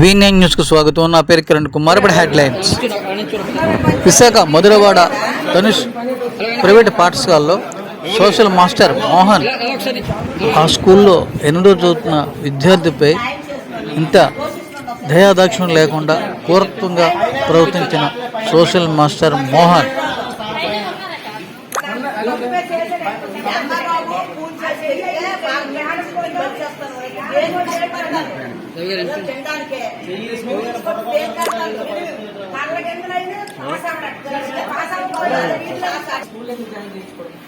వి న్యూస్కు స్వాగతం. నా పేరు కిరణ్ కుమార్. ఇప్పుడు హెడ్లైన్స్. విశాఖ మధురవాడ ధనుష్ ప్రైవేట్ పాఠశాలలో సోషల్ మాస్టర్ మోహన్ ఆ స్కూల్లో ఎనిమిదో చదువుతున్న విద్యార్థిపై ఇంత దయాదాక్షిణ్యం లేకుండా పూర్వకంగా ప్రవర్తించిన సోషల్ మాస్టర్ మోహన్. పిల్లలకు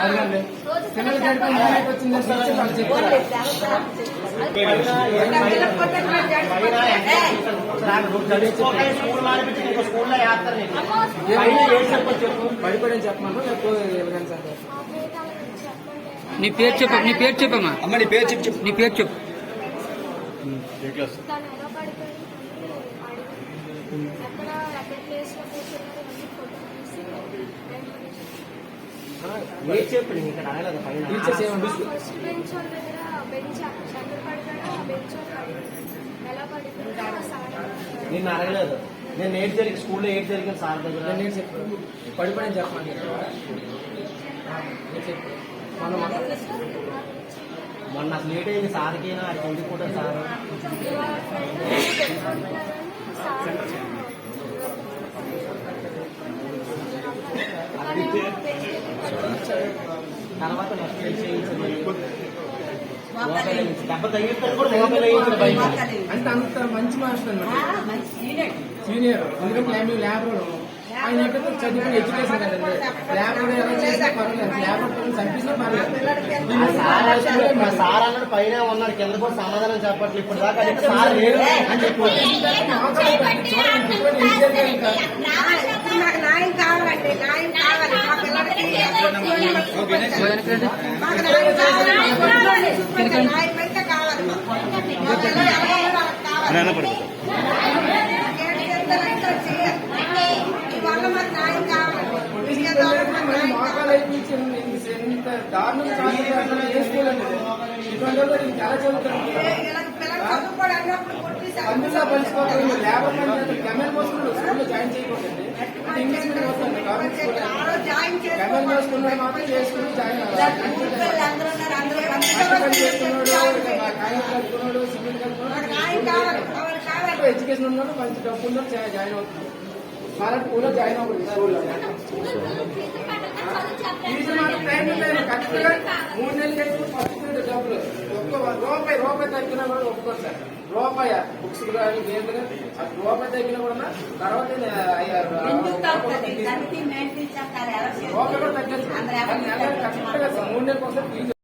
వాళ్ళు చెప్పారు పడిపోయని చెప్పమను లేకపోతే ఎలాగని సార్? నీ పేరు చెప్పు నీ పేరు చెప్పమ్మా. అమ్మ నీ పేరు చెప్పు చెప్పు. నీ పేరు చెప్పు. ఎక్కడ టీచర్స్ నిన్ను అడగలేదు. నేను ఏడు జరిగి స్కూల్లో ఏడు జరిగిన సార్ దగ్గర. నేను చెప్పు పడిపోయని చెప్పమని చెప్పు మనం మొన్న అసలు లేట్ అయింది సార్కి ఎందుకు కూడా సార్. తర్వాత నెక్స్ట్ అంటే అంత మంచి మాస్టర్ సీనియర్. ల్యాబ్ ఆయన ఎక్కడ ఎడ్యుకేషన్ కదండి. ల్యాబ్ ఎలా పర్వాలేదు. ల్యాబ్ మా సార్ అన్నాడు పైన ఉన్నారు. కింద కూడా సమాధానం చెప్పట్లేదు. ఇప్పుడు దాకా సార్ లేరు అని చెప్పి అందులో పంచుకోవాలి లేబర్ గవర్నమెంట్ పోస్టులు స్కూల్లో జాయిన్ చేయకూడదండి ఇంగ్లీష్ మీడియం వస్తుంది జాయిన్ చేసుకున్నాడు ఎడ్యుకేషన్ ఉన్నాడు మంచి డబ్బు ఉన్నాడు జాయిన్ అవుతుంది మాలాంటి స్కూల్లో జాయిన్ అవ్వకూడదు. స్కూల్లో. కరెక్ట్గా మూడు నెలలు ఫస్ట్ పీరియడ్ డబ్బులు. ఒక్క రూపాయి రూపాయి తగ్గినా కూడా ఒప్పుకోరు సార్. రూపాయి. బుక్స్ కానీ గేమ్స్ కానీ ఆ రూపాయి తగ్గినా కూడా తర్వాత రూపాయి కూడా తగ్గదు సార్. కానీ నెల